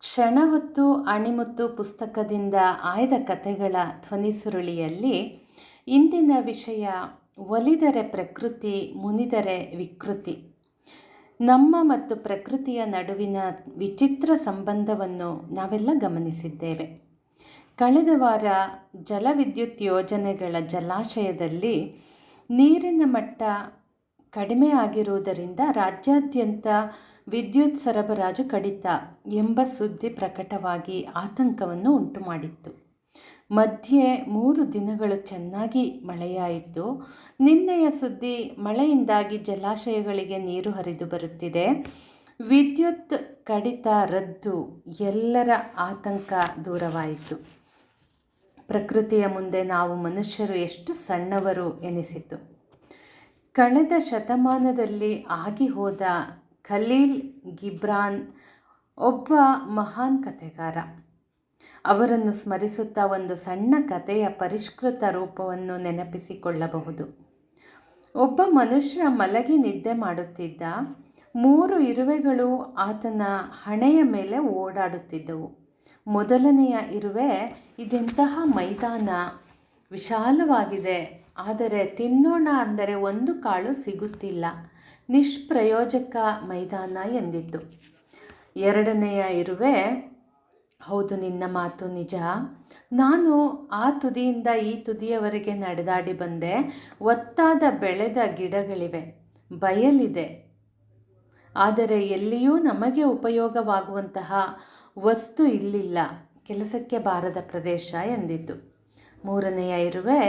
ಕ್ಷಣ ಹೊತ್ತು ಅಣಿಮುತ್ತು ಪುಸ್ತಕದಿಂದ ಆಯ್ದ ಕಥೆಗಳ ಧ್ವನಿಸುರುಳಿಯಲ್ಲಿ ಇಂದಿನ ವಿಷಯ ಒಲಿದರೆ ಪ್ರಕೃತಿ, ಮುನಿದರೆ ವಿಕೃತಿ. ನಮ್ಮ ಮತ್ತು ಪ್ರಕೃತಿಯ ನಡುವಿನ ವಿಚಿತ್ರ ಸಂಬಂಧವನ್ನು ನಾವೆಲ್ಲ ಗಮನಿಸಿದ್ದೇವೆ. ಕಳೆದ ವಾರ ಜಲವಿದ್ಯುತ್ ಯೋಜನೆಗಳ ಜಲಾಶಯದಲ್ಲಿ ನೀರಿನ ಮಟ್ಟ ಕಡಿಮೆ ಆಗಿರುವುದರಿಂದ ರಾಜ್ಯಾದ್ಯಂತ ವಿದ್ಯುತ್ ಸರಬರಾಜು ಕಡಿತ ಎಂಬ ಸುದ್ದಿ ಪ್ರಕಟವಾಗಿ ಆತಂಕವನ್ನು ಉಂಟುಮಾಡಿತ್ತು. ಮಧ್ಯೆ ಮೂರು ದಿನಗಳು ಚೆನ್ನಾಗಿ ಮಳೆಯಾಯಿತು. ನಿನ್ನೆಯ ಸುದ್ದಿ ಮಳೆಯಿಂದಾಗಿ ಜಲಾಶಯಗಳಿಗೆ ನೀರು ಹರಿದು ಬರುತ್ತಿದೆ. ವಿದ್ಯುತ್ ಕಡಿತ ರದ್ದು, ಎಲ್ಲರ ಆತಂಕ ದೂರವಾಯಿತು. ಪ್ರಕೃತಿಯ ಮುಂದೆ ನಾವು ಮನುಷ್ಯರು ಎಷ್ಟು ಸಣ್ಣವರು ಎನಿಸಿತು. ಕಳೆದ ಶತಮಾನದಲ್ಲಿ ಆಗಿ ಹೋದ ಖಲೀಲ್ ಗಿಬ್ರಾನ್ ಒಬ್ಬ ಮಹಾನ್ ಕಥೆಗಾರ. ಅವರನ್ನು ಸ್ಮರಿಸುತ್ತಾ ಒಂದು ಸಣ್ಣ ಕಥೆಯ ಪರಿಷ್ಕೃತ ರೂಪವನ್ನು ನೆನಪಿಸಿಕೊಳ್ಳಬಹುದು. ಒಬ್ಬ ಮನುಷ್ಯ ಮಲಗಿ ನಿದ್ದೆ ಮಾಡುತ್ತಿದ್ದ ಮೂರು ಇರುವೆಗಳು ಆತನ ಹಣೆಯ ಮೇಲೆ ಓಡಾಡುತ್ತಿದ್ದವು. ಮೊದಲನೆಯ ಇರುವೆ ಇದೆಂತಹ ಮೈದಾನ? ವಿಶಾಲವಾಗಿದೆ. ಆದರೆ ತಿನ್ನೋಣ ಅಂದರೆ ಒಂದು ಕಾಳು ಸಿಗುತ್ತಿಲ್ಲ. ನಿಷ್ಪ್ರಯೋಜಕ ಮೈದಾನ ಎಂದಿತ್ತು ಎರಡನೆಯ ಇರುವೆ, ಹೌದು ನಿನ್ನ ಮಾತು ನಿಜ. ನಾನು ಆ ತುದಿಯಿಂದ ಈ ತುದಿಯವರೆಗೆ ನಡೆದಾಡಿ ಬಂದೆ. ಒತ್ತಾದ ಬೆಳೆದ ಗಿಡಗಳಿವೆ. ಬಯಲಿದೆ. ಆದರೆ ಎಲ್ಲಿಯೂ ನಮಗೆ ಉಪಯೋಗವಾಗುವಂತಹ ವಸ್ತು ಇಲ್ಲಿಲ್ಲ. ಕೆಲಸಕ್ಕೆ ಬಾರದ ಪ್ರದೇಶ ಎಂದಿತು. ಮೂರನೆಯ ಇರುವೆ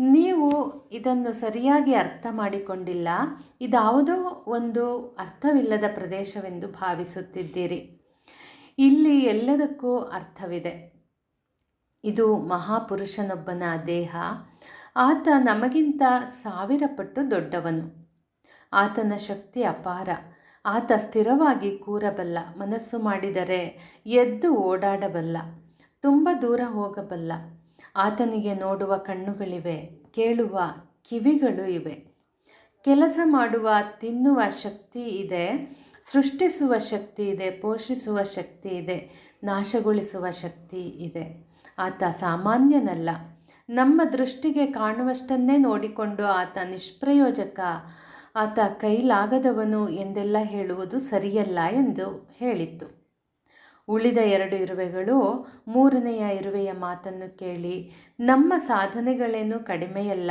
ನೀವು ಇದನ್ನು ಸರಿಯಾಗಿ ಅರ್ಥ ಮಾಡಿಕೊಂಡಿಲ್ಲ. ಇದಾವುದೋ ಒಂದು ಅರ್ಥವಿಲ್ಲದ ಪ್ರದೇಶವೆಂದು ಭಾವಿಸುತ್ತಿದ್ದೀರಿ. ಇಲ್ಲಿ ಎಲ್ಲದಕ್ಕೂ ಅರ್ಥವಿದೆ. ಇದು ಮಹಾಪುರುಷನೊಬ್ಬನ ದೇಹ. ಆತ ನಮಗಿಂತ ಸಾವಿರ ಪಟ್ಟು ದೊಡ್ಡವನು. ಆತನ ಶಕ್ತಿ ಅಪಾರ. ಆತ ಸ್ಥಿರವಾಗಿ ಕೂರಬಲ್ಲ, ಮನಸ್ಸು ಮಾಡಿದರೆ ಎದ್ದು ಓಡಾಡಬಲ್ಲ, ತುಂಬ ದೂರ ಹೋಗಬಲ್ಲ ಆತನಿಗೆ ನೋಡುವ ಕಣ್ಣುಗಳಿವೆ, ಕೇಳುವ ಕಿವಿಗಳು ಇವೆ. ಕೆಲಸ ಮಾಡುವ, ತಿನ್ನುವ ಶಕ್ತಿ ಇದೆ, ಸೃಷ್ಟಿಸುವ ಶಕ್ತಿ ಇದೆ, ಪೋಷಿಸುವ ಶಕ್ತಿ ಇದೆ, ನಾಶಗೊಳಿಸುವ ಶಕ್ತಿ ಇದೆ. ಆತ ಸಾಮಾನ್ಯನಲ್ಲ. ನಮ್ಮ ದೃಷ್ಟಿಗೆ ಕಾಣುವಷ್ಟನ್ನೇ ನೋಡಿಕೊಂಡು ಆತ ನಿಷ್ಪ್ರಯೋಜಕ. ಆತ ಕೈಲಾಗದವನು ಎಂದೆಲ್ಲ ಹೇಳುವುದು ಸರಿಯಲ್ಲ ಎಂದು ಹೇಳಿತ್ತು. ಉಳಿದ ಎರಡು ಇರುವೆಗಳು ಮೂರನೆಯ ಇರುವೆಯ ಮಾತನ್ನು ಕೇಳಿ, ನಮ್ಮ ಸಾಧನೆಗಳೇನು ಕಡಿಮೆಯಲ್ಲ?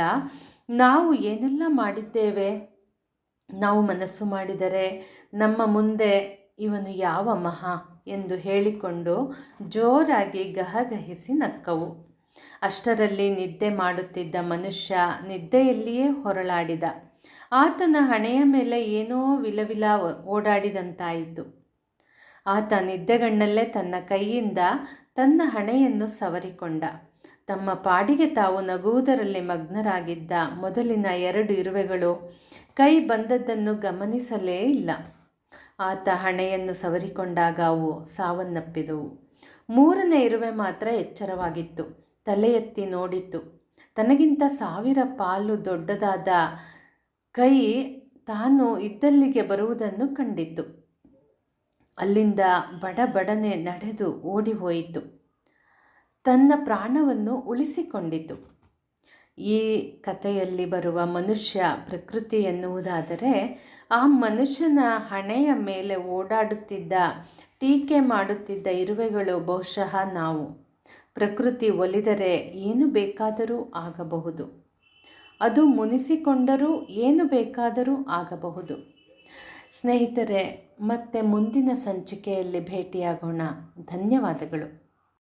ನಾವು ಏನೆಲ್ಲ ಮಾಡಿದ್ದೇವೆ? ನಾವು ಮನಸ್ಸು ಮಾಡಿದರೆ ನಮ್ಮ ಮುಂದೆ ಇವನು ಯಾವ ಮಹಾ? ಎಂದು ಹೇಳಿಕೊಂಡು ಜೋರಾಗಿ ಗಹಗಹಿಸಿ ನಕ್ಕವು. ಅಷ್ಟರಲ್ಲಿ ನಿದ್ದೆ ಮಾಡುತ್ತಿದ್ದ ಮನುಷ್ಯ ನಿದ್ದೆಯಲ್ಲಿಯೇ ಹೊರಳಾಡಿದ. ಆತನ ಹಣೆಯ ಮೇಲೆ ಏನೋ ವಿಲವಿಲ ಓಡಾಡಿದಂತಾಯಿತು. ಆತ ನಿದ್ದೆಗಣ್ಣಲ್ಲೇ ತನ್ನ ಕೈಯಿಂದ ತನ್ನ ಹಣೆಯನ್ನು ಸವರಿಕೊಂಡ. ತಮ್ಮ ಪಾಡಿಗೆ ತಾವು ನಗುವುದರಲ್ಲಿ ಮಗ್ನರಾಗಿದ್ದ ಮೊದಲಿನ ಎರಡು ಇರುವೆಗಳು ಕೈ ಬಂದದ್ದನ್ನು ಗಮನಿಸಲೇ ಇಲ್ಲ. ಆತ ಹಣೆಯನ್ನು ಸವರಿಕೊಂಡಾಗ ಅವು ಸಾವನ್ನಪ್ಪಿದವು. ಮೂರನೇ ಇರುವೆ ಮಾತ್ರ ಎಚ್ಚರವಾಗಿತ್ತು. ತಲೆ ಎತ್ತಿ ನೋಡಿತು ತನಗಿಂತ ಸಾವಿರ ಪಾಲು ದೊಡ್ಡದಾದ ಕೈ ತಾನು ಇದ್ದಲ್ಲಿಗೆ ಬರುವುದನ್ನು ಕಂಡಿತು ಅಲ್ಲಿಂದ ಬಡಬಡನೆ ನಡೆದು ಓಡಿ ಹೋಯಿತು ತನ್ನ ಪ್ರಾಣವನ್ನು ಉಳಿಸಿಕೊಂಡಿತು. ಈ ಕಥೆಯಲ್ಲಿ ಬರುವ ಮನುಷ್ಯ ಪ್ರಕೃತಿ ಎನ್ನುವುದಾದರೆ, ಆ ಮನುಷ್ಯನ ಹಣೆಯ ಮೇಲೆ ಓಡಾಡುತ್ತಿದ್ದ, ಟೀಕೆ ಮಾಡುತ್ತಿದ್ದ ಇರುವೆಗಳು ಬಹುಶಃ ನಾವು. ಪ್ರಕೃತಿ ಒಲಿದರೆ ಏನು ಬೇಕಾದರೂ ಆಗಬಹುದು. ಅದು ಮುನಿಸಿಕೊಂಡರೂ ಏನು ಬೇಕಾದರೂ ಆಗಬಹುದು. ಸ್ನೇಹಿತರೆ ಮತ್ತೆ ಮುಂದಿನ ಸಂಚಿಕೆಯಲ್ಲಿ ಭೇಟಿಯಾಗೋಣ. ಧನ್ಯವಾದಗಳು.